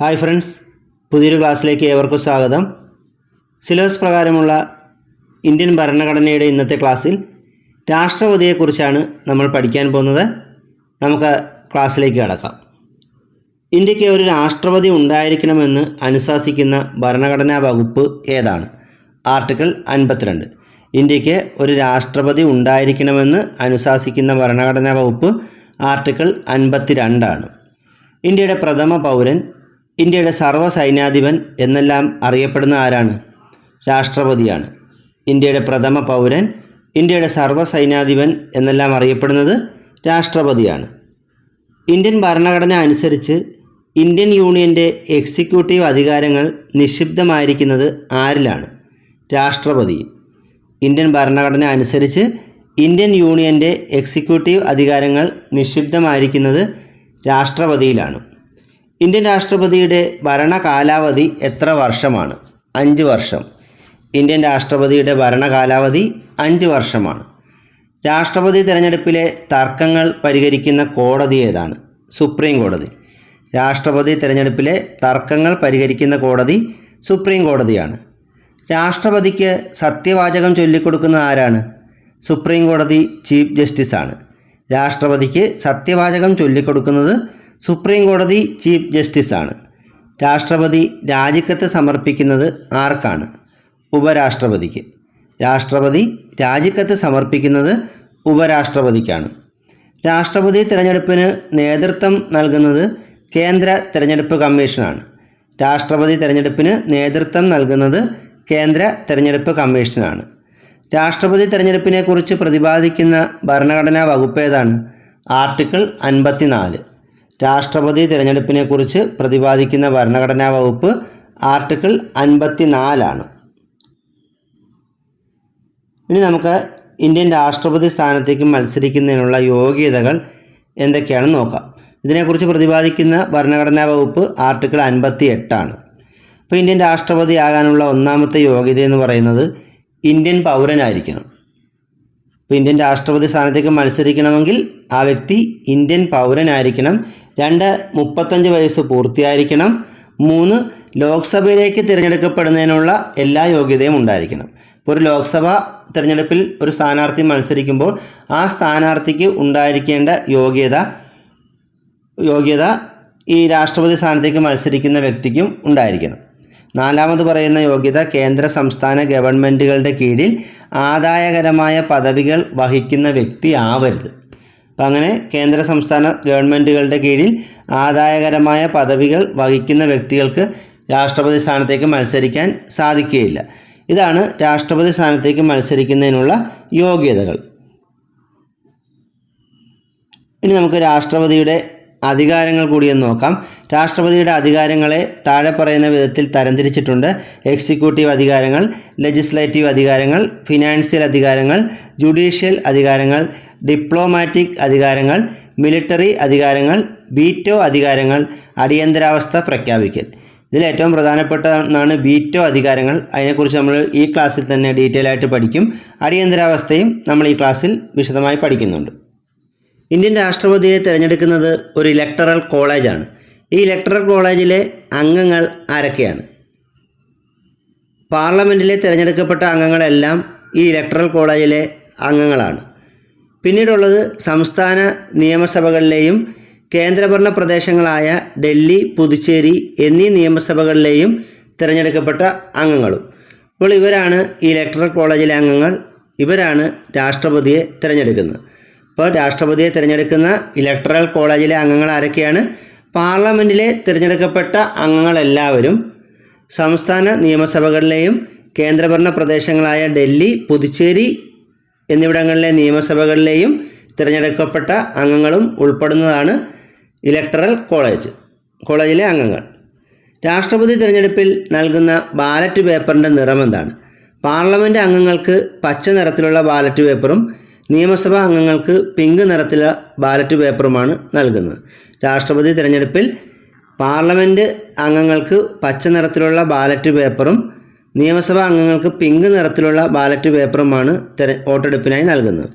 Hi friends പുതിയൊരു ക്ലാസ്സിലേക്ക് ഏവർക്കും സ്വാഗതം. സിലബസ് പ്രകാരമുള്ള ഇന്ത്യൻ ഭരണഘടനയുടെ ഇന്നത്തെ ക്ലാസ്സിൽ രാഷ്ട്രപതിയെക്കുറിച്ചാണ് നമ്മൾ പഠിക്കാൻ പോകുന്നത്. നമുക്ക് ക്ലാസ്സിലേക്ക് കടക്കാം. ഇന്ത്യയ്ക്ക് ഒരു രാഷ്ട്രപതി ഉണ്ടായിരിക്കണമെന്ന് അനുശാസിക്കുന്ന ഭരണഘടനാ വകുപ്പ് ഏതാണ്? ആർട്ടിക്കിൾ അൻപത്തിരണ്ട്. ഇന്ത്യയ്ക്ക് ഒരു രാഷ്ട്രപതി ഉണ്ടായിരിക്കണമെന്ന് അനുശാസിക്കുന്ന ഭരണഘടനാ വകുപ്പ് ആർട്ടിക്കിൾ അൻപത്തിരണ്ടാണ്. ഇന്ത്യയുടെ പ്രഥമ പൗരൻ ഇന്ത്യയുടെ സർവ സൈന്യാധിപൻ എന്നെല്ലാം അറിയപ്പെടുന്ന ആരാണ്? രാഷ്ട്രപതിയാണ്. ഇന്ത്യയുടെ പ്രഥമ പൗരൻ ഇന്ത്യയുടെ സർവ സൈന്യാധിപൻ എന്നെല്ലാം അറിയപ്പെടുന്നത് രാഷ്ട്രപതിയാണ്. ഇന്ത്യൻ ഭരണഘടന അനുസരിച്ച് ഇന്ത്യൻ യൂണിയന്റെ എക്സിക്യൂട്ടീവ് അധികാരങ്ങൾ നിക്ഷിപ്തമായിരിക്കുന്നത് ആരിലാണ്? രാഷ്ട്രപതി. ഇന്ത്യൻ ഭരണഘടന അനുസരിച്ച് ഇന്ത്യൻ യൂണിയന്റെ എക്സിക്യൂട്ടീവ് അധികാരങ്ങൾ നിക്ഷിപ്തമായിരിക്കുന്നത് രാഷ്ട്രപതിയിലാണ്. ഇന്ത്യൻ രാഷ്ട്രപതിയുടെ ഭരണകാലാവധി എത്ര വർഷമാണ്? അഞ്ച് വർഷം. ഇന്ത്യൻ രാഷ്ട്രപതിയുടെ ഭരണകാലാവധി അഞ്ച് വർഷമാണ്. രാഷ്ട്രപതി തിരഞ്ഞെടുപ്പിലെ തർക്കങ്ങൾ പരിഹരിക്കുന്ന കോടതി ഏതാണ്? സുപ്രീം കോടതി. രാഷ്ട്രപതി തിരഞ്ഞെടുപ്പിലെ തർക്കങ്ങൾ പരിഹരിക്കുന്ന കോടതി സുപ്രീം കോടതിയാണ്. രാഷ്ട്രപതിക്ക് സത്യവാചകം ചൊല്ലിക്കൊടുക്കുന്ന ആരാണ്? സുപ്രീം കോടതി ചീഫ് ജസ്റ്റിസാണ്. രാഷ്ട്രപതിക്ക് സത്യവാചകം ചൊല്ലിക്കൊടുക്കുന്നത് സുപ്രീം കോടതി ചീഫ് ജസ്റ്റിസാണ്. രാഷ്ട്രപതി രാജിക്കത്ത് സമർപ്പിക്കുന്നത് ആർക്കാണ്? ഉപരാഷ്ട്രപതിക്ക്. രാഷ്ട്രപതി രാജിക്കത്ത് സമർപ്പിക്കുന്നത് ഉപരാഷ്ട്രപതിക്കാണ്. രാഷ്ട്രപതി തിരഞ്ഞെടുപ്പിന് നേതൃത്വം നൽകുന്നത് കേന്ദ്ര തിരഞ്ഞെടുപ്പ് കമ്മീഷനാണ്. രാഷ്ട്രപതി തിരഞ്ഞെടുപ്പിന് നേതൃത്വം നൽകുന്നത് കേന്ദ്ര തിരഞ്ഞെടുപ്പ് കമ്മീഷനാണ്. രാഷ്ട്രപതി തിരഞ്ഞെടുപ്പിനെക്കുറിച്ച് പ്രതിപാദിക്കുന്ന ഭരണഘടനാ വകുപ്പ് ഏതാണ്? ആർട്ടിക്കിൾ അൻപത്തിനാല്. രാഷ്ട്രപതി തിരഞ്ഞെടുപ്പിനെക്കുറിച്ച് പ്രതിപാദിക്കുന്ന ഭരണഘടനാ വകുപ്പ് ആർട്ടിക്കിൾ അൻപത്തിനാലാണ്. ഇനി നമുക്ക് ഇന്ത്യൻ രാഷ്ട്രപതി സ്ഥാനത്തേക്ക് മത്സരിക്കുന്നതിനുള്ള യോഗ്യതകൾ എന്തൊക്കെയാണെന്ന് നോക്കാം. ഇതിനെക്കുറിച്ച് പ്രതിപാദിക്കുന്ന ഭരണഘടനാ വകുപ്പ് ആർട്ടിക്കിൾ അൻപത്തി എട്ടാണ് അപ്പോൾ ഇന്ത്യൻ രാഷ്ട്രപതി ആകാനുള്ള ഒന്നാമത്തെ യോഗ്യത എന്ന് പറയുന്നത് ഇന്ത്യൻ പൗരനായിരിക്കണം. ഇപ്പോൾ ഇന്ത്യൻ രാഷ്ട്രപതി സ്ഥാനത്തേക്ക് മത്സരിക്കണമെങ്കിൽ ആ വ്യക്തി ഇന്ത്യൻ പൗരനായിരിക്കണം. രണ്ട് മുപ്പത്തഞ്ച് വയസ്സ് പൂർത്തിയായിരിക്കണം. മൂന്ന് ലോക്സഭയിലേക്ക് തിരഞ്ഞെടുക്കപ്പെടുന്നതിനുള്ള എല്ലാ യോഗ്യതയും ഉണ്ടായിരിക്കണം. ഇപ്പോൾ ഒരു ലോക്സഭാ തിരഞ്ഞെടുപ്പിൽ ഒരു സ്ഥാനാർത്ഥി മത്സരിക്കുമ്പോൾ ആ സ്ഥാനാർത്ഥിക്ക് ഉണ്ടായിരിക്കേണ്ട യോഗ്യത യോഗ്യത ഈ രാഷ്ട്രപതി സ്ഥാനത്തേക്ക് മത്സരിക്കുന്ന വ്യക്തിക്കും ഉണ്ടായിരിക്കണം. നാലാമത് പറയുന്ന യോഗ്യത കേന്ദ്ര സംസ്ഥാന ഗവൺമെന്റുകളുടെ കീഴിൽ ആദായകരമായ പദവികൾ വഹിക്കുന്ന വ്യക്തി ആവരുത്. അപ്പം അങ്ങനെ കേന്ദ്ര സംസ്ഥാന ഗവൺമെന്റുകളുടെ കീഴിൽ ആദായകരമായ പദവികൾ വഹിക്കുന്ന വ്യക്തികൾക്ക് രാഷ്ട്രപതി സ്ഥാനത്തേക്ക് മത്സരിക്കാൻ സാധിക്കുകയില്ല. ഇതാണ് രാഷ്ട്രപതി സ്ഥാനത്തേക്ക് മത്സരിക്കുന്നതിനുള്ള യോഗ്യതകൾ. ഇനി നമുക്ക് രാഷ്ട്രപതിയുടെ അധികാരങ്ങൾ കൂടിയെന്ന് നോക്കാം. രാഷ്ട്രപതിയുടെ അധികാരങ്ങളെ താഴെ പറയുന്ന വിധത്തിൽ തരംതിരിച്ചിട്ടുണ്ട്. എക്സിക്യൂട്ടീവ് അധികാരങ്ങൾ ലെജിസ്ലേറ്റീവ് അധികാരങ്ങൾ ഫിനാൻഷ്യൽ അധികാരങ്ങൾ ജുഡീഷ്യൽ അധികാരങ്ങൾ ഡിപ്ലോമാറ്റിക് അധികാരങ്ങൾ മിലിറ്ററി അധികാരങ്ങൾ വീറ്റോ അധികാരങ്ങൾ അടിയന്തരാവസ്ഥ പ്രഖ്യാപിക്കൽ. ഇതിൽ ഏറ്റവും പ്രധാനപ്പെട്ട ഒന്നാണ് വീറ്റോ അധികാരങ്ങൾ. അതിനെക്കുറിച്ച് നമ്മൾ ഈ ക്ലാസ്സിൽ തന്നെ ഡീറ്റെയിൽ ആയിട്ട് പഠിക്കും. അടിയന്തരാവസ്ഥയും നമ്മൾ ഈ ക്ലാസ്സിൽ വിശദമായി പഠിക്കുന്നുണ്ട്. ഇന്ത്യൻ രാഷ്ട്രപതിയെ തിരഞ്ഞെടുക്കുന്നത് ഒരു ഇലക്ടറൽ കോളേജാണ് ഈ ഇലക്ടറൽ കോളേജിലെ അംഗങ്ങൾ ആരൊക്കെയാണ്? പാർലമെന്റിലെ തിരഞ്ഞെടുക്കപ്പെട്ട അംഗങ്ങളെല്ലാം ഈ ഇലക്ടറൽ കോളേജിലെ അംഗങ്ങളാണ്. പിന്നീടുള്ളത് സംസ്ഥാന നിയമസഭകളിലെയും കേന്ദ്രഭരണ പ്രദേശങ്ങളായ ഡൽഹി പുതുച്ചേരി എന്നീ നിയമസഭകളിലെയും തിരഞ്ഞെടുക്കപ്പെട്ട അംഗങ്ങളും. അപ്പോൾ ഇവരാണ് ഈ ഇലക്ടറൽ കോളേജിലെ അംഗങ്ങൾ. ഇവരാണ് രാഷ്ട്രപതിയെ തിരഞ്ഞെടുക്കുന്നത്. അപ്പോൾ രാഷ്ട്രപതിയെ തിരഞ്ഞെടുക്കുന്ന ഇലക്ട്രൽ കോളേജിലെ അംഗങ്ങൾ ആരൊക്കെയാണ്? പാർലമെന്റിലെ തിരഞ്ഞെടുക്കപ്പെട്ട അംഗങ്ങളെല്ലാവരും സംസ്ഥാന നിയമസഭകളിലെയും കേന്ദ്രഭരണ പ്രദേശങ്ങളായ ഡൽഹി പുതുച്ചേരി എന്നിവിടങ്ങളിലെ നിയമസഭകളിലെയും തിരഞ്ഞെടുക്കപ്പെട്ട അംഗങ്ങളും ഉൾപ്പെടുന്നതാണ് ഇലക്ടറൽ കോളേജ് കോളേജിലെ അംഗങ്ങൾ. രാഷ്ട്രപതി തിരഞ്ഞെടുപ്പിൽ നൽകുന്ന ബാലറ്റ് പേപ്പറിന്റെ നിറം എന്താണ്? പാർലമെന്റ് അംഗങ്ങൾക്ക് പച്ച നിറത്തിലുള്ള ബാലറ്റ് പേപ്പറും നിയമസഭാ അംഗങ്ങൾക്ക് പിങ്ക് നിറത്തിലുള്ള ബാലറ്റ് പേപ്പറുമാണ് നൽകുന്നത്. രാഷ്ട്രപതി തിരഞ്ഞെടുപ്പിൽ പാർലമെന്റ് അംഗങ്ങൾക്ക് പച്ച നിറത്തിലുള്ള ബാലറ്റ് പേപ്പറും നിയമസഭാ അംഗങ്ങൾക്ക് പിങ്ക് നിറത്തിലുള്ള ബാലറ്റ് പേപ്പറുമാണ് തെര വോട്ടെടുപ്പിനായി നൽകുന്നത്.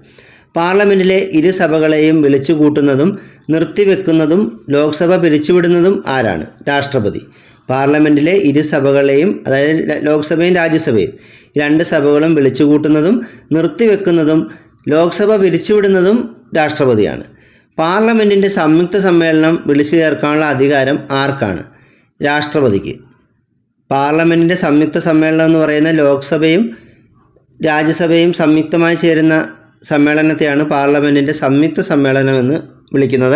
പാർലമെന്റിലെ ഇരുസഭകളെയും വിളിച്ചു കൂട്ടുന്നതും നിർത്തിവെക്കുന്നതും ലോക്സഭ പിരിച്ചുവിടുന്നതും ആരാണ്? രാഷ്ട്രപതി. പാർലമെന്റിലെ ഇരുസഭകളെയും അതായത് ലോക്സഭയും രാജ്യസഭയും രണ്ട് സഭകളും വിളിച്ചു കൂട്ടുന്നതും നിർത്തിവെക്കുന്നതും ലോക്സഭ പിരിച്ചുവിടുന്നതും രാഷ്ട്രപതിയാണ്. പാർലമെന്റിന്റെ സംയുക്ത സമ്മേളനം വിളിച്ചു ചേർക്കാനുള്ള അധികാരം ആർക്കാണ്? രാഷ്ട്രപതിക്ക്. പാർലമെന്റിന്റെ സംയുക്ത സമ്മേളനം എന്ന് പറയുന്ന ലോക്സഭയും രാജ്യസഭയും സംയുക്തമായി ചേരുന്ന സമ്മേളനത്തെയാണ് പാർലമെന്റിന്റെ സംയുക്ത സമ്മേളനം എന്ന് വിളിക്കുന്നത്.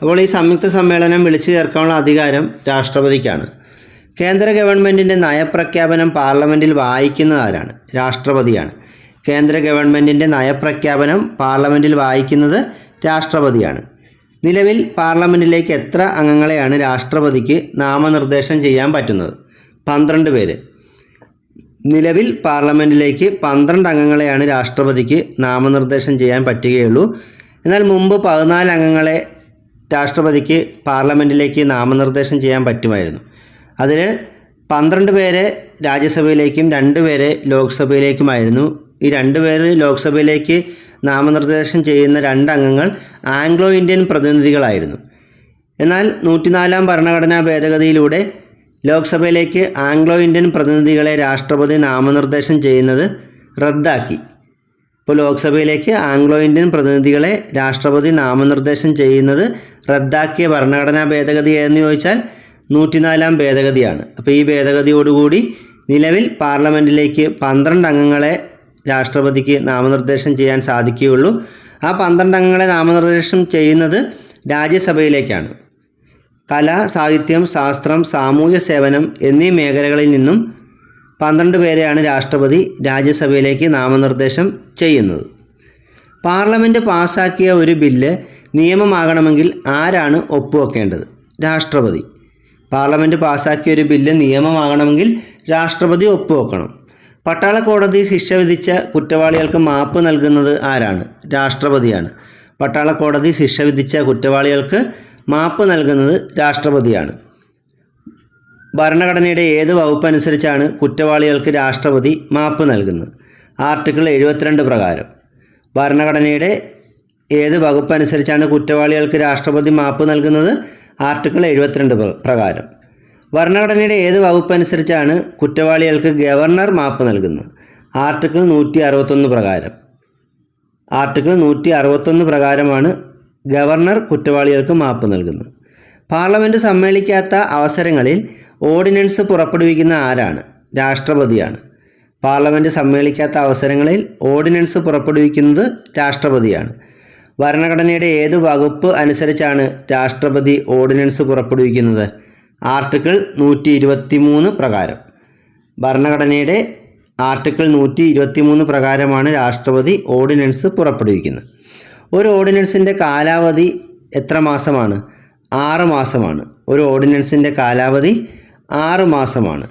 അപ്പോൾ ഈ സംയുക്ത സമ്മേളനം വിളിച്ചു ചേർക്കാനുള്ള അധികാരം രാഷ്ട്രപതിക്കാണ്. കേന്ദ്ര ഗവൺമെന്റിന്റെ നയപ്രഖ്യാപനം പാർലമെന്റിൽ വായിക്കുന്നത് ആരാണ്? രാഷ്ട്രപതിയാണ്. കേന്ദ്ര ഗവൺമെന്റിന്റെ നയപ്രഖ്യാപനം പാർലമെന്റിൽ വായിക്കുന്നത് രാഷ്ട്രപതിയാണ്. നിലവിൽ പാർലമെന്റിലേക്ക് എത്ര അംഗങ്ങളെയാണ് രാഷ്ട്രപതിക്ക് നാമനിർദ്ദേശം ചെയ്യാൻ പറ്റുന്നത്? പന്ത്രണ്ട് പേര്. നിലവിൽ പാർലമെന്റിലേക്ക് പന്ത്രണ്ട് അംഗങ്ങളെയാണ് രാഷ്ട്രപതിക്ക് നാമനിർദ്ദേശം ചെയ്യാൻ പറ്റുകയുള്ളൂ. എന്നാൽ മുമ്പ് പതിനാല് അംഗങ്ങളെ രാഷ്ട്രപതിക്ക് പാർലമെന്റിലേക്ക് നാമനിർദ്ദേശം ചെയ്യാൻ പറ്റുമായിരുന്നു. അതിൽ പന്ത്രണ്ട് പേരെ രാജ്യസഭയിലേക്കും രണ്ട് പേരെ ലോക്സഭയിലേക്കുമായിരുന്നു ഈ രണ്ട് പേര് ലോക്സഭയിലേക്ക് നാമനിർദ്ദേശം ചെയ്യുന്ന രണ്ട് അംഗങ്ങൾ ആംഗ്ലോ ഇന്ത്യൻ പ്രതിനിധികളായിരുന്നു. എന്നാൽ നൂറ്റിനാലാം ഭരണഘടനാ ഭേദഗതിയിലൂടെ ലോക്സഭയിലേക്ക് ആംഗ്ലോ ഇന്ത്യൻ പ്രതിനിധികളെ രാഷ്ട്രപതി നാമനിർദ്ദേശം ചെയ്യുന്നത് റദ്ദാക്കി. ഇപ്പോൾ ലോക്സഭയിലേക്ക് ആംഗ്ലോ ഇന്ത്യൻ പ്രതിനിധികളെ രാഷ്ട്രപതി നാമനിർദ്ദേശം ചെയ്യുന്നത് റദ്ദാക്കിയ ഭരണഘടനാ ഭേദഗതി എന്ന് ചോദിച്ചാൽ നൂറ്റിനാലാം ഭേദഗതിയാണ്. അപ്പോൾ ഈ ഭേദഗതിയോടുകൂടി നിലവിൽ പാർലമെന്റിലേക്ക് പന്ത്രണ്ട് അംഗങ്ങളെ രാഷ്ട്രപതിക്ക് നാമനിർദ്ദേശം ചെയ്യാൻ സാധിക്കുകയുള്ളൂ. ആ പന്ത്രണ്ട് അംഗങ്ങളെ നാമനിർദ്ദേശം ചെയ്യുന്നത് രാജ്യസഭയിലേക്കാണ്. കല സാഹിത്യം ശാസ്ത്രം സാമൂഹ്യ സേവനം എന്നീ മേഖലകളിൽ നിന്നും പന്ത്രണ്ട് പേരെയാണ് രാഷ്ട്രപതി രാജ്യസഭയിലേക്ക് നാമനിർദ്ദേശം ചെയ്യുന്നത്. പാർലമെന്റ് പാസാക്കിയ ഒരു ബില്ല് നിയമമാകണമെങ്കിൽ ആരാണ് ഒപ്പുവെക്കേണ്ടത്? രാഷ്ട്രപതി. പാർലമെന്റ് പാസാക്കിയ ഒരു ബില്ല് നിയമമാകണമെങ്കിൽ രാഷ്ട്രപതി ഒപ്പുവെക്കണം. പട്ടാള കോടതി ശിക്ഷ വിധിച്ച കുറ്റവാളികൾക്ക് മാപ്പ് നൽകുന്നത് ആരാണ്? രാഷ്ട്രപതിയാണ്. പട്ടാള കോടതി ശിക്ഷ വിധിച്ച കുറ്റവാളികൾക്ക് മാപ്പ് നൽകുന്നത് രാഷ്ട്രപതിയാണ്. ഭരണഘടനയുടെ ഏത് വകുപ്പ് അനുസരിച്ചാണ് കുറ്റവാളികൾക്ക് രാഷ്ട്രപതി മാപ്പ് നൽകുന്നത്? ആർട്ടിക്കിൾ എഴുപത്തിരണ്ട് പ്രകാരം. ഭരണഘടനയുടെ ഏത് വകുപ്പ് അനുസരിച്ചാണ് കുറ്റവാളികൾക്ക് രാഷ്ട്രപതി മാപ്പ് നൽകുന്നത്? ആർട്ടിക്കിൾ എഴുപത്തിരണ്ട് പ്ര- പ്രകാരം. ഭരണഘടനയുടെ ഏത് വകുപ്പ് അനുസരിച്ചാണ് കുറ്റവാളികൾക്ക് ഗവർണർ മാപ്പ് നൽകുന്നത്? ആർട്ടിക്കിൾ നൂറ്റി അറുപത്തൊന്ന് പ്രകാരം. ആർട്ടിക്കിൾ നൂറ്റി അറുപത്തൊന്ന് പ്രകാരമാണ് ഗവർണർ കുറ്റവാളികൾക്ക് മാപ്പ് നൽകുന്നത്. പാർലമെന്റ് സമ്മേളിക്കാത്ത അവസരങ്ങളിൽ ഓർഡിനൻസ് പുറപ്പെടുവിക്കുന്ന ആരാണ്? രാഷ്ട്രപതിയാണ്. പാർലമെന്റ് സമ്മേളിക്കാത്ത അവസരങ്ങളിൽ ഓർഡിനൻസ് പുറപ്പെടുവിക്കുന്നത് രാഷ്ട്രപതിയാണ്. ഭരണഘടനയുടെ ഏത് വകുപ്പ് അനുസരിച്ചാണ് രാഷ്ട്രപതി ഓർഡിനൻസ് പുറപ്പെടുവിക്കുന്നത്? ആർട്ടിക്കിൾ നൂറ്റി ഇരുപത്തി മൂന്ന് പ്രകാരം. ഭരണഘടനയുടെ ആർട്ടിക്കിൾ നൂറ്റി ഇരുപത്തി മൂന്ന് പ്രകാരമാണ് രാഷ്ട്രപതി ഓർഡിനൻസ് പുറപ്പെടുവിക്കുന്നത്. ഒരു ഓർഡിനൻസിന്റെ കാലാവധി എത്ര മാസമാണ്? ആറ് മാസമാണ്. ഒരു ഓർഡിനൻസിന്റെ കാലാവധി ആറ് മാസമാണ്.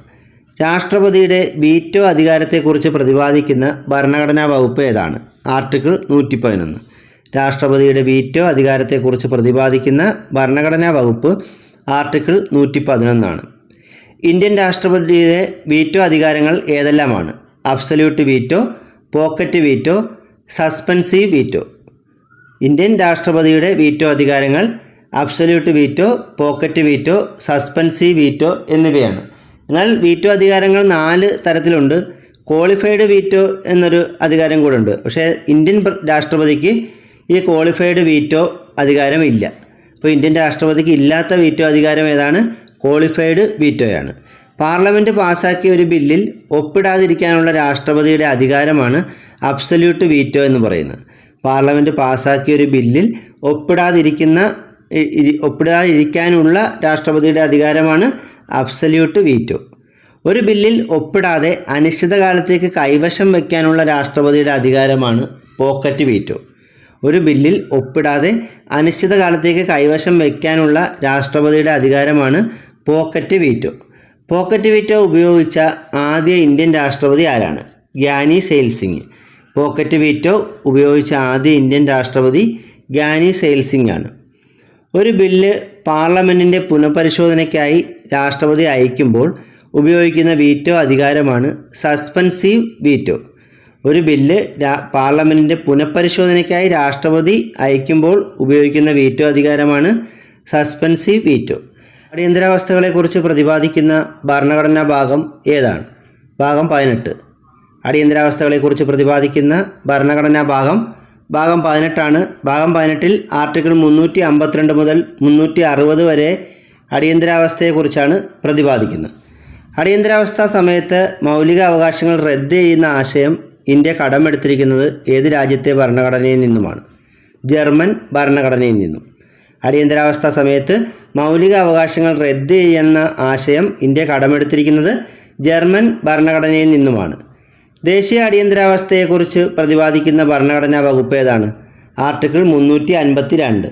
രാഷ്ട്രപതിയുടെ വീറ്റോ അധികാരത്തെക്കുറിച്ച് പ്രതിപാദിക്കുന്ന ഭരണഘടനാ വകുപ്പ് ഏതാണ്? ആർട്ടിക്കിൾ നൂറ്റി പതിനൊന്ന് രാഷ്ട്രപതിയുടെ വീറ്റോ അധികാരത്തെക്കുറിച്ച് പ്രതിപാദിക്കുന്ന ഭരണഘടനാ വകുപ്പ് ആർട്ടിക്കിൾ നൂറ്റി പതിനൊന്നാണ് ഇന്ത്യൻ രാഷ്ട്രപതിയുടെ വീറ്റോ അധികാരങ്ങൾ ഏതെല്ലാമാണ്? Absolute veto pocket veto suspensive veto? Indian രാഷ്ട്രപതിയുടെ വീറ്റോ അധികാരങ്ങൾ absolute veto pocket veto suspensive veto എന്നിവയാണ്. എന്നാൽ വീറ്റോ അധികാരങ്ങൾ നാല് തരത്തിലുണ്ട്. ക്വാളിഫൈഡ് വീറ്റോ എന്നൊരു അധികാരം കൂടെ ഉണ്ട്. പക്ഷേ ഇന്ത്യൻ രാഷ്ട്രപതിക്ക് ഈ ക്വാളിഫൈഡ് വീറ്റോ അധികാരം ഇല്ല അപ്പോൾ ഇന്ത്യൻ രാഷ്ട്രപതിക്ക് ഇല്ലാത്ത വീറ്റോ അധികാരം ഏതാണ്? ക്വാളിഫൈഡ് വീറ്റോയാണ് പാർലമെന്റ് പാസാക്കിയ ഒരു ബില്ലിൽ ഒപ്പിടാതിരിക്കാനുള്ള രാഷ്ട്രപതിയുടെ അധികാരമാണ് അബ്സല്യൂട്ട് വീറ്റോ എന്ന് പറയുന്നത്. പാർലമെന്റ് പാസാക്കിയ ഒരു ബില്ലിൽ ഒപ്പിടാതിരിക്കുന്ന ഒപ്പിടാതിരിക്കാനുള്ള രാഷ്ട്രപതിയുടെ അധികാരമാണ് അബ്സല്യൂട്ട് വീറ്റോ ഒരു ബില്ലിൽ ഒപ്പിടാതെ അനിശ്ചിതകാലത്തേക്ക് കൈവശം വയ്ക്കാനുള്ള രാഷ്ട്രപതിയുടെ അധികാരമാണ് പോക്കറ്റ് വീറ്റോ ഒരു ബില്ലിൽ ഒപ്പിടാതെ അനിശ്ചിതകാലത്തേക്ക് കൈവശം വയ്ക്കാനുള്ള രാഷ്ട്രപതിയുടെ അധികാരമാണ് പോക്കറ്റ് വീറ്റോ. പോക്കറ്റ് വീറ്റോ ഉപയോഗിച്ച ആദ്യ ഇന്ത്യൻ രാഷ്ട്രപതി ആരാണ്? ഗ്യാനി സെയിൽ സിംഗ് പോക്കറ്റ് വീറ്റോ ഉപയോഗിച്ച ആദ്യ ഇന്ത്യൻ രാഷ്ട്രപതി ഗ്യാനി സെയിൽസിംഗ് ആണ്. ഒരു ബില്ല് പാർലമെന്റിന്റെ പുനഃപരിശോധനയ്ക്കായി രാഷ്ട്രപതി അയക്കുമ്പോൾ ഉപയോഗിക്കുന്ന വീറ്റോ അധികാരമാണ് സസ്പെൻസീവ് വീറ്റോ. ഒരു ബില്ല് പാർലമെന്റിന്റെ പുനഃപരിശോധനയ്ക്കായി രാഷ്ട്രപതി അയക്കുമ്പോൾ ഉപയോഗിക്കുന്ന വീറ്റോ അധികാരമാണ് സസ്പെൻസീവ് വീറ്റോ. അടിയന്തരാവസ്ഥകളെക്കുറിച്ച് പ്രതിപാദിക്കുന്ന ഭരണഘടനാ ഭാഗം ഏതാണ്? ഭാഗം പതിനെട്ട്. അടിയന്തരാവസ്ഥകളെക്കുറിച്ച് പ്രതിപാദിക്കുന്ന ഭരണഘടനാ ഭാഗം ഭാഗം പതിനെട്ടാണ്. ഭാഗം പതിനെട്ടിൽ ആർട്ടിക്കിൾ മുന്നൂറ്റി അമ്പത്തിരണ്ട് മുതൽ മുന്നൂറ്റി അറുപത് വരെ അടിയന്തരാവസ്ഥയെക്കുറിച്ചാണ് പ്രതിപാദിക്കുന്നത്. അടിയന്തരാവസ്ഥ സമയത്ത് മൗലിക അവകാശങ്ങൾ റദ്ദ് ചെയ്യുന്ന ആശയം ഇന്ത്യ കടമെടുത്തിരിക്കുന്നത് ഏത് രാജ്യത്തെ ഭരണഘടനയിൽ നിന്നുമാണ്? ജർമ്മൻ ഭരണഘടനയിൽ നിന്നും. അടിയന്തരാവസ്ഥ സമയത്ത് മൗലിക അവകാശങ്ങൾ റദ്ദ് ചെയ്യുന്ന ആശയം ഇന്ത്യ കടമെടുത്തിരിക്കുന്നത് ജർമ്മൻ ഭരണഘടനയിൽ നിന്നുമാണ്. ദേശീയ അടിയന്തരാവസ്ഥയെക്കുറിച്ച് പ്രതിപാദിക്കുന്ന ഭരണഘടനാ വകുപ്പ് ഏതാണ്? ആർട്ടിക്കിൾ മുന്നൂറ്റി അൻപത്തി രണ്ട്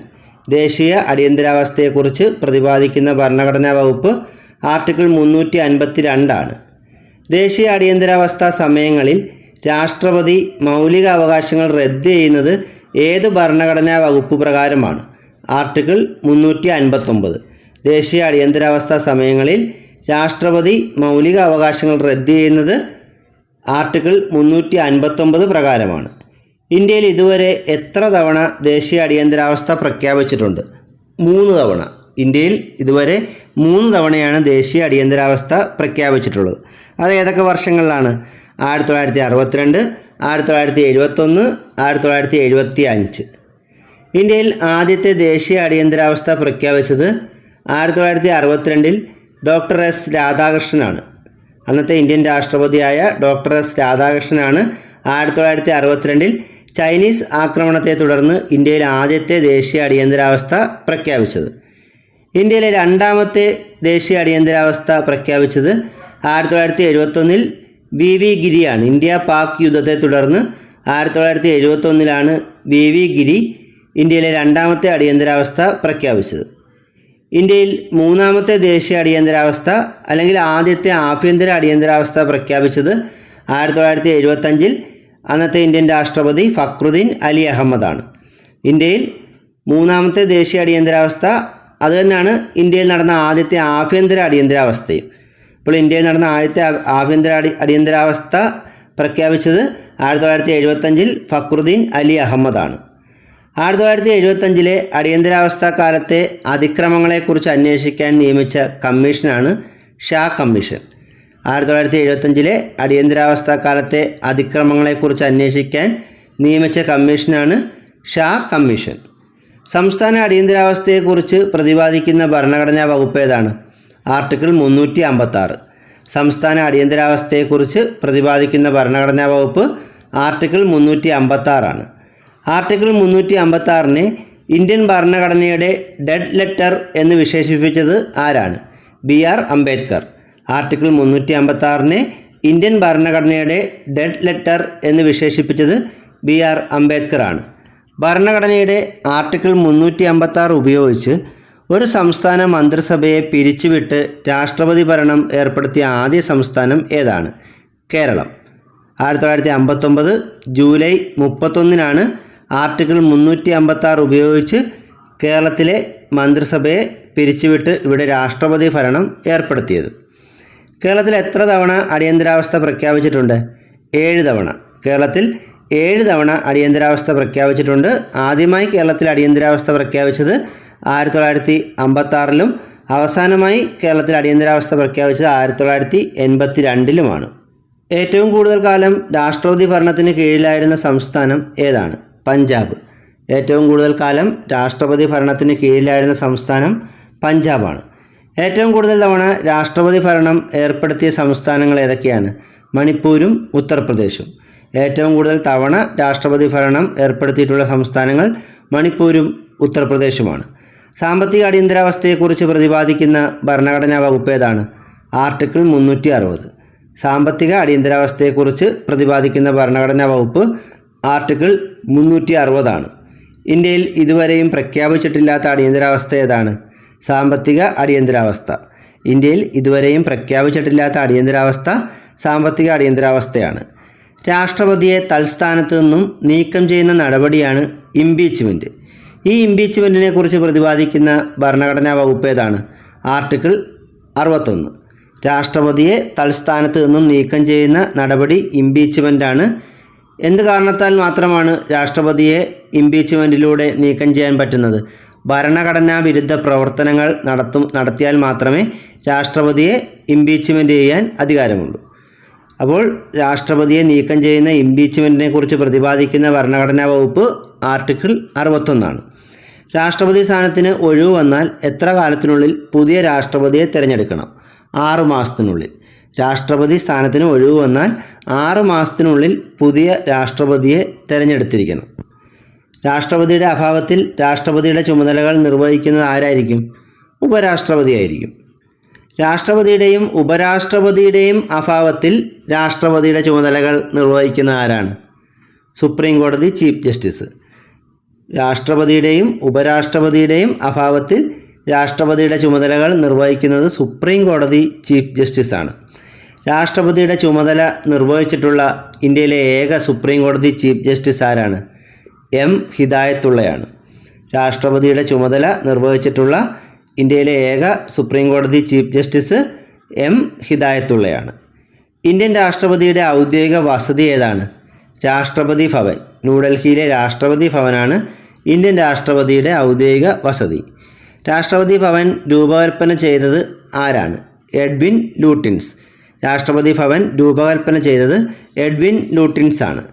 ദേശീയ അടിയന്തരാവസ്ഥയെക്കുറിച്ച് പ്രതിപാദിക്കുന്ന ഭരണഘടനാ വകുപ്പ് ആർട്ടിക്കിൾ മുന്നൂറ്റി അൻപത്തി രണ്ടാണ് ദേശീയ അടിയന്തരാവസ്ഥ സമയങ്ങളിൽ രാഷ്ട്രപതി മൗലിക അവകാശങ്ങൾ റദ്ദ് ചെയ്യുന്നത് ഏത് ഭരണഘടനാ വകുപ്പ് പ്രകാരമാണ്? ആർട്ടിക്കിൾ മുന്നൂറ്റി അൻപത്തൊമ്പത് ദേശീയ അടിയന്തരാവസ്ഥ സമയങ്ങളിൽ രാഷ്ട്രപതി മൗലിക അവകാശങ്ങൾ റദ്ദ് ചെയ്യുന്നത് ആർട്ടിക്കിൾ മുന്നൂറ്റി അൻപത്തൊമ്പത് പ്രകാരമാണ്. ഇന്ത്യയിൽ ഇതുവരെ എത്ര തവണ ദേശീയ അടിയന്തരാവസ്ഥ പ്രഖ്യാപിച്ചിട്ടുണ്ട്? മൂന്ന് തവണ. ഇന്ത്യയിൽ ഇതുവരെ മൂന്ന് തവണയാണ് ദേശീയ അടിയന്തരാവസ്ഥ പ്രഖ്യാപിച്ചിട്ടുള്ളത്. അത് ഏതൊക്കെ വർഷങ്ങളിലാണ്? ആയിരത്തി തൊള്ളായിരത്തി അറുപത്തിരണ്ട് ആയിരത്തി തൊള്ളായിരത്തി എഴുപത്തൊന്ന് ആയിരത്തി തൊള്ളായിരത്തി എഴുപത്തി അഞ്ച് ഇന്ത്യയിൽ ആദ്യത്തെ ദേശീയ അടിയന്തരാവസ്ഥ പ്രഖ്യാപിച്ചത് ആയിരത്തി തൊള്ളായിരത്തി അറുപത്തിരണ്ടിൽ ഡോക്ടർ എസ് രാധാകൃഷ്ണനാണ്. അന്നത്തെ ഇന്ത്യൻ രാഷ്ട്രപതിയായ ഡോക്ടർ എസ് രാധാകൃഷ്ണനാണ് ആയിരത്തി തൊള്ളായിരത്തി അറുപത്തിരണ്ടിൽ ചൈനീസ് ആക്രമണത്തെ തുടർന്ന് ഇന്ത്യയിൽ ആദ്യത്തെ ദേശീയ അടിയന്തരാവസ്ഥ പ്രഖ്യാപിച്ചത്. ഇന്ത്യയിലെ രണ്ടാമത്തെ ദേശീയ അടിയന്തരാവസ്ഥ പ്രഖ്യാപിച്ചത് ആയിരത്തി തൊള്ളായിരത്തി എഴുപത്തൊന്നിൽ വി വി ഗിരിയാണ്. ഇന്ത്യ പാക് യുദ്ധത്തെ തുടർന്ന് ആയിരത്തി തൊള്ളായിരത്തി എഴുപത്തൊന്നിലാണ് വി വി ഗിരി ഇന്ത്യയിലെ രണ്ടാമത്തെ അടിയന്തരാവസ്ഥ പ്രഖ്യാപിച്ചത്. ഇന്ത്യയിൽ മൂന്നാമത്തെ ദേശീയ അടിയന്തരാവസ്ഥ അല്ലെങ്കിൽ ആദ്യത്തെ ആഭ്യന്തര അടിയന്തരാവസ്ഥ പ്രഖ്യാപിച്ചത് ആയിരത്തി തൊള്ളായിരത്തി എഴുപത്തഞ്ചിൽ അന്നത്തെ ഇന്ത്യൻ രാഷ്ട്രപതി ഫക്രുദ്ദീൻ അലി അഹമ്മദാണ്. ഇന്ത്യയിൽ മൂന്നാമത്തെ ദേശീയ അടിയന്തരാവസ്ഥ അതുതന്നെയാണ് ഇന്ത്യയിൽ നടന്ന ആദ്യത്തെ ആഭ്യന്തര അടിയന്തരാവസ്ഥയും. ഇപ്പോൾ ഇന്ത്യയിൽ നടന്ന ആദ്യത്തെ ആഭ്യന്തര അടി അടിയന്തരാവസ്ഥ പ്രഖ്യാപിച്ചത് ആയിരത്തി തൊള്ളായിരത്തി എഴുപത്തഞ്ചിൽ ഫക്രുദ്ദീൻ അലി അഹമ്മദാണ്. ആയിരത്തി തൊള്ളായിരത്തി എഴുപത്തഞ്ചിലെ അടിയന്തരാവസ്ഥ കാലത്തെ അതിക്രമങ്ങളെക്കുറിച്ച് അന്വേഷിക്കാൻ നിയമിച്ച കമ്മീഷനാണ് ഷാ കമ്മീഷൻ. ആയിരത്തി തൊള്ളായിരത്തി എഴുപത്തഞ്ചിലെ അടിയന്തരാവസ്ഥ കാലത്തെ അതിക്രമങ്ങളെക്കുറിച്ച് അന്വേഷിക്കാൻ നിയമിച്ച കമ്മീഷനാണ് ഷാ കമ്മീഷൻ. സംസ്ഥാന അടിയന്തരാവസ്ഥയെക്കുറിച്ച് പ്രതിപാദിക്കുന്ന ഭരണഘടനാ വകുപ്പ് ഏതാണ്? ആർട്ടിക്കിൾ മുന്നൂറ്റി അമ്പത്താറ് സംസ്ഥാന അടിയന്തരാവസ്ഥയെക്കുറിച്ച് പ്രതിപാദിക്കുന്ന ഭരണഘടനാ വകുപ്പ് ആർട്ടിക്കിൾ മുന്നൂറ്റി അമ്പത്താറാണ് ആർട്ടിക്കിൾ മുന്നൂറ്റി അമ്പത്താറിനെ ഇന്ത്യൻ ഭരണഘടനയുടെ ഡെഡ് ലെറ്റർ എന്ന് വിശേഷിപ്പിച്ചത് ആരാണ്? B R Ambedkar. ആർട്ടിക്കിൾ മുന്നൂറ്റി അമ്പത്താറിനെ ഇന്ത്യൻ ഭരണഘടനയുടെ ഡെഡ് ലെറ്റർ എന്ന് വിശേഷിപ്പിച്ചത് ബി ആർ അംബേദ്കർ ആണ് ഭരണഘടനയുടെ ആർട്ടിക്കിൾ മുന്നൂറ്റി അമ്പത്താറ് ഉപയോഗിച്ച് ഒരു സംസ്ഥാന മന്ത്രിസഭയെ പിരിച്ചുവിട്ട് രാഷ്ട്രപതി ഭരണം ഏർപ്പെടുത്തിയ ആദ്യ സംസ്ഥാനം ഏതാണ്? കേരളം. ആയിരത്തി തൊള്ളായിരത്തി അമ്പത്തൊമ്പത് ജൂലൈ മുപ്പത്തൊന്നിനാണ് ആർട്ടിക്കിൾ മുന്നൂറ്റി അമ്പത്താറ് ഉപയോഗിച്ച് കേരളത്തിലെ മന്ത്രിസഭയെ പിരിച്ചുവിട്ട് ഇവിടെ രാഷ്ട്രപതി ഭരണം ഏർപ്പെടുത്തിയത്. കേരളത്തിൽ എത്ര തവണ അടിയന്തരാവസ്ഥ പ്രഖ്യാപിച്ചിട്ടുണ്ട്? ഏഴ് തവണ. കേരളത്തിൽ ഏഴ് തവണ അടിയന്തരാവസ്ഥ പ്രഖ്യാപിച്ചിട്ടുണ്ട്. ആദ്യമായി കേരളത്തിൽ അടിയന്തരാവസ്ഥ പ്രഖ്യാപിച്ചത് ആയിരത്തി തൊള്ളായിരത്തി അമ്പത്താറിലും അവസാനമായി കേരളത്തിൽ അടിയന്തരാവസ്ഥ പ്രഖ്യാപിച്ചത് ആയിരത്തി തൊള്ളായിരത്തി എൺപത്തി രണ്ടിലുമാണ് ഏറ്റവും കൂടുതൽ കാലം രാഷ്ട്രപതി ഭരണത്തിന് കീഴിലായിരുന്ന സംസ്ഥാനം ഏതാണ്? പഞ്ചാബ്. ഏറ്റവും കൂടുതൽ കാലം രാഷ്ട്രപതി ഭരണത്തിന് കീഴിലായിരുന്ന സംസ്ഥാനം പഞ്ചാബാണ്. ഏറ്റവും കൂടുതൽ തവണ രാഷ്ട്രപതി ഭരണം ഏർപ്പെടുത്തിയ സംസ്ഥാനങ്ങൾ ഏതൊക്കെയാണ്? മണിപ്പൂരും ഉത്തർപ്രദേശും. ഏറ്റവും കൂടുതൽ തവണ രാഷ്ട്രപതി ഭരണം ഏർപ്പെടുത്തിയിട്ടുള്ള സംസ്ഥാനങ്ങൾ മണിപ്പൂരും ഉത്തർപ്രദേശുമാണ്. സാമ്പത്തിക അടിയന്തരാവസ്ഥയെക്കുറിച്ച് പ്രതിപാദിക്കുന്ന ഭരണഘടനാ വകുപ്പ് ഏതാണ്? ആർട്ടിക്കിൾ മുന്നൂറ്റി അറുപത് സാമ്പത്തിക അടിയന്തരാവസ്ഥയെക്കുറിച്ച് പ്രതിപാദിക്കുന്ന ഭരണഘടനാ വകുപ്പ് ആർട്ടിക്കിൾ മുന്നൂറ്റി അറുപതാണ് ഇന്ത്യയിൽ ഇതുവരെയും പ്രഖ്യാപിച്ചിട്ടില്ലാത്ത അടിയന്തരാവസ്ഥ ഏതാണ്? സാമ്പത്തിക അടിയന്തരാവസ്ഥ. ഇന്ത്യയിൽ ഇതുവരെയും പ്രഖ്യാപിച്ചിട്ടില്ലാത്ത അടിയന്തരാവസ്ഥ സാമ്പത്തിക അടിയന്തരാവസ്ഥയാണ്. രാഷ്ട്രപതിയെ തൽസ്ഥാനത്ത് നിന്നും നീക്കം ചെയ്യുന്ന നടപടിയാണ് ഇംപീച്ച്മെന്റ് ഈ ഇംപീച്ച്മെന്റിനെ കുറിച്ച് പ്രതിപാദിക്കുന്ന ഭരണഘടനാ വകുപ്പ് ഏതാണ്? ആർട്ടിക്കിൾ അറുപത്തൊന്ന്. രാഷ്ട്രപതിയെ തൽസ്ഥാനത്ത് നിന്നും നീക്കം ചെയ്യുന്ന നടപടി ഇംപീച്ച്മെന്റാണ് എന്ത് കാരണത്താൽ മാത്രമാണ് രാഷ്ട്രപതിയെ ഇംപീച്ച്മെന്റിലൂടെ നീക്കം ചെയ്യാൻ പറ്റുന്നത്? ഭരണഘടനാ വിരുദ്ധ പ്രവർത്തനങ്ങൾ നടത്തും നടത്തിയാൽ മാത്രമേ രാഷ്ട്രപതിയെ ഇംപീച്ച്മെന്റ് ചെയ്യാൻ അധികാരമുള്ളൂ. അപ്പോൾ രാഷ്ട്രപതിയെ നീക്കം ചെയ്യുന്ന ഇംപീച്ച്മെന്റിനെ കുറിച്ച് പ്രതിപാദിക്കുന്ന ഭരണഘടനാ വകുപ്പ് ആർട്ടിക്കിൾ അറുപത്തൊന്നാണ്. രാഷ്ട്രപതി സ്ഥാനത്തിന് ഒഴിവ് വന്നാൽ എത്ര കാലത്തിനുള്ളിൽ പുതിയ രാഷ്ട്രപതിയെ തിരഞ്ഞെടുക്കണം? ആറു മാസത്തിനുള്ളിൽ. രാഷ്ട്രപതി സ്ഥാനത്തിന് ഒഴിവ് വന്നാൽ ആറ് മാസത്തിനുള്ളിൽ പുതിയ രാഷ്ട്രപതിയെ തിരഞ്ഞെടുത്തിരിക്കണം. രാഷ്ട്രപതിയുടെ അഭാവത്തിൽ രാഷ്ട്രപതിയുടെ ചുമതലകൾ നിർവഹിക്കുന്നത് ആരായിരിക്കും? ഉപരാഷ്ട്രപതിയായിരിക്കും. രാഷ്ട്രപതിയുടെയും ഉപരാഷ്ട്രപതിയുടെയും അഭാവത്തിൽ രാഷ്ട്രപതിയുടെ ചുമതലകൾ നിർവഹിക്കുന്ന ആരാണ്? സുപ്രീം കോടതി ചീഫ് ജസ്റ്റിസ്. രാഷ്ട്രപതിയുടെയും ഉപരാഷ്ട്രപതിയുടെയും അഭാവത്തിൽ രാഷ്ട്രപതിയുടെ ചുമതലകൾ നിർവഹിക്കുന്നത് സുപ്രീം കോടതി ചീഫ് ജസ്റ്റിസാണ് രാഷ്ട്രപതിയുടെ ചുമതല നിർവഹിച്ചിട്ടുള്ള ഇന്ത്യയിലെ ഏക സുപ്രീം കോടതി ചീഫ് ജസ്റ്റിസ് ആരാണ്? എം. ഹിദായത്തുള്ളയാണ്. രാഷ്ട്രപതിയുടെ ചുമതല നിർവഹിച്ചിട്ടുള്ള ഇന്ത്യയിലെ ഏക സുപ്രീം കോടതി ചീഫ് ജസ്റ്റിസ് എം. ഹിദായത്തുള്ളയാണ്. ഇന്ത്യൻ രാഷ്ട്രപതിയുടെ ഔദ്യോഗിക വസതി ഏതാണ്? രാഷ്ട്രപതി ഭവൻ. ന്യൂഡൽഹിയിലെ രാഷ്ട്രപതി ഭവനാണ് ഇന്ത്യൻ രാഷ്ട്രപതിയുടെ ഔദ്യോഗിക വസതി. രാഷ്ട്രപതി ഭവൻ രൂപകൽപ്പന ചെയ്തത് ആരാണ്? Edwin Lutyens. രാഷ്ട്രപതി ഭവൻ രൂപകൽപ്പന ചെയ്തത് എഡ്വിൻ ലൂട്ടിൻസ് ആണ്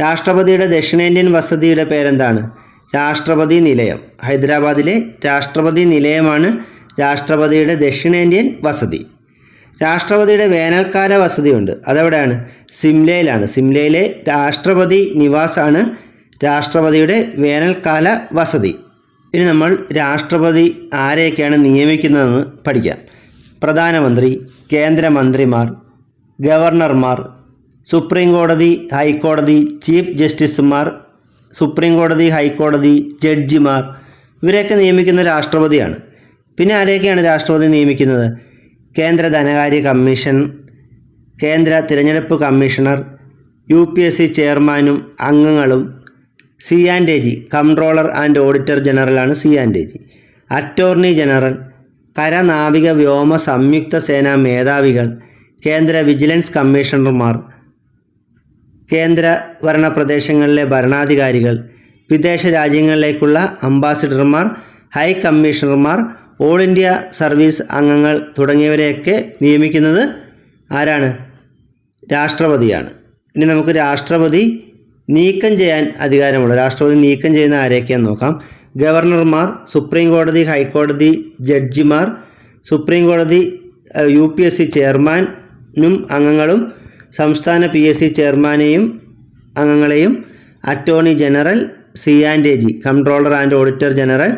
രാഷ്ട്രപതിയുടെ ദക്ഷിണേന്ത്യൻ വസതിയുടെ പേരെന്താണ്? രാഷ്ട്രപതി നിലയം. ഹൈദരാബാദിലെ രാഷ്ട്രപതി നിലയമാണ് രാഷ്ട്രപതിയുടെ ദക്ഷിണേന്ത്യൻ വസതി. രാഷ്ട്രപതിയുടെ വേനൽക്കാല വസതിയുണ്ട്. അതെവിടെയാണ്? സിംലയിലാണ്. സിംലയിലെ രാഷ്ട്രപതി നിവാസാണ് രാഷ്ട്രപതിയുടെ വേനൽക്കാല വസതി. ഇനി നമ്മൾ രാഷ്ട്രപതി ആരെയൊക്കെയാണ് നിയമിക്കുന്നതെന്ന് പഠിക്കാം. പ്രധാനമന്ത്രി കേന്ദ്രമന്ത്രിമാർ ഗവർണർമാർ സുപ്രീം കോടതി ഹൈക്കോടതി ചീഫ് ജസ്റ്റിസുമാർ സുപ്രീം കോടതി ഹൈക്കോടതി ജഡ്ജിമാർ ഇവരെയൊക്കെ നിയമിക്കുന്ന രാഷ്ട്രപതിയാണ്. പിന്നെ ആരെയൊക്കെയാണ് രാഷ്ട്രപതി നിയമിക്കുന്നത്? കേന്ദ്ര ധനകാര്യ കമ്മീഷൻ കേന്ദ്ര തിരഞ്ഞെടുപ്പ് commissioner U P S C ചെയർമാനും അംഗങ്ങളും C and A G comptroller and auditor ജനറലാണ് C and A G attorney general കര നാവിക വ്യോമ സംയുക്ത സേനാ മേധാവികൾ കേന്ദ്ര വിജിലൻസ് കമ്മീഷണർമാർ കേന്ദ്ര ഭരണ പ്രദേശങ്ങളിലെ ഭരണാധികാരികൾ വിദേശ രാജ്യങ്ങളിലേക്കുള്ള അംബാസിഡർമാർ ഹൈ കമ്മീഷണർമാർ ഓൾ ഇന്ത്യ സർവീസ് അംഗങ്ങൾ തുടങ്ങിയവരെയൊക്കെ നിയമിക്കുന്നത് ആരാണ്? രാഷ്ട്രപതിയാണ്. ഇനി നമുക്ക് രാഷ്ട്രപതി നീക്കം ചെയ്യാൻ അധികാരമുള്ള രാഷ്ട്രപതി നീക്കം ചെയ്യുന്ന ആരെയൊക്കെയാന്ന് നോക്കാം. ഗവർണർമാർ സുപ്രീം കോടതി ഹൈക്കോടതി ജഡ്ജിമാർ സുപ്രീം കോടതി യു പി എസ് സി ചെയർമാനും അംഗങ്ങളും സംസ്ഥാന പി എസ് സി ചെയർമാനെയും അംഗങ്ങളെയും attorney general C and A G controller and auditor general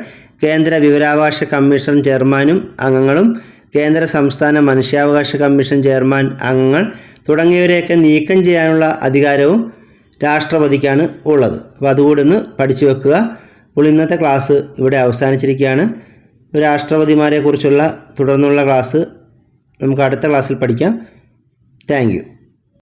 കേന്ദ്ര വിവരാവകാശ കമ്മീഷൻ ചെയർമാനും അംഗങ്ങളും കേന്ദ്ര സംസ്ഥാന മനുഷ്യാവകാശ കമ്മീഷൻ ചെയർമാൻ അംഗങ്ങൾ തുടങ്ങിയവരെയൊക്കെ നീക്കം ചെയ്യാനുള്ള അധികാരവും രാഷ്ട്രപതിക്കാണ് ഉള്ളത്. അപ്പോൾ അതുകൂടി ഒന്ന് പഠിച്ചു വെക്കുക. അപ്പോൾ ഇന്നത്തെ ക്ലാസ് ഇവിടെ അവസാനിച്ചിരിക്കുകയാണ്. രാഷ്ട്രപതിമാരെക്കുറിച്ചുള്ള തുടർന്നുള്ള ക്ലാസ് നമുക്ക് അടുത്ത ക്ലാസ്സിൽ പഠിക്കാം. താങ്ക്